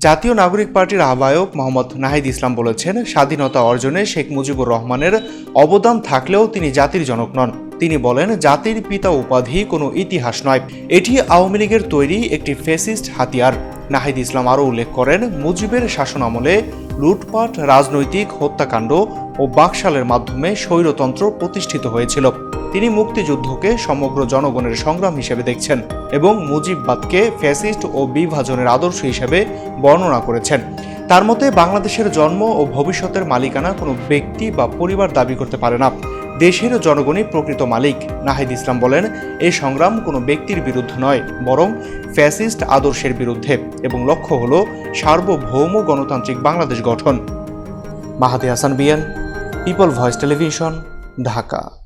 জাতীয় নাগরিক পার্টির আহ্বায়ক মোহাম্মদ নাহিদ ইসলাম বলেছেন, স্বাধীনতা অর্জনে শেখ মুজিবুর রহমানের অবদান থাকলেও তিনি জাতির জনক নন। তিনি বলেন, জাতির পিতা উপাধি কোনো ইতিহাস নয়। এটি আওয়ামী লীগের তৈরি একটি ফেসিস্ট হাতিয়ার। নাহিদ ইসলাম আরও উল্লেখ করেন, মুজিবের শাসনামলে লুটপাট, রাজনৈতিক হত্যাকাণ্ড ও বাকশালের মাধ্যমে স্বৈরতন্ত্র প্রতিষ্ঠিত হয়েছিল। তিনি মুক্তিযুদ্ধকে সমগ্র জনগণের সংগ্রাম হিসেবে দেখছেন এবং মুজিববাদকে ফ্যাসিস্ট ও বিভাজনের আদর্শ হিসেবে বর্ণনা করেছেন। তার মতে, বাংলাদেশের জন্ম ও ভবিষ্যতের মালিকানা কোনো ব্যক্তি বা পরিবার দাবি করতে পারে না। দেশের জনগণই প্রকৃত মালিক। নাহিদ ইসলাম বলেন এই সংগ্রাম কোনো ব্যক্তির বিরুদ্ধে নয়, বরং ফ্যাসিস্ট আদর্শের বিরুদ্ধে, এবং লক্ষ্য হল সার্বভৌম গণতান্ত্রিক বাংলাদেশ গঠন। মাহাদি হাসান বিয়ান পিপল ভয়েস টেলিভিশন, ঢাকা।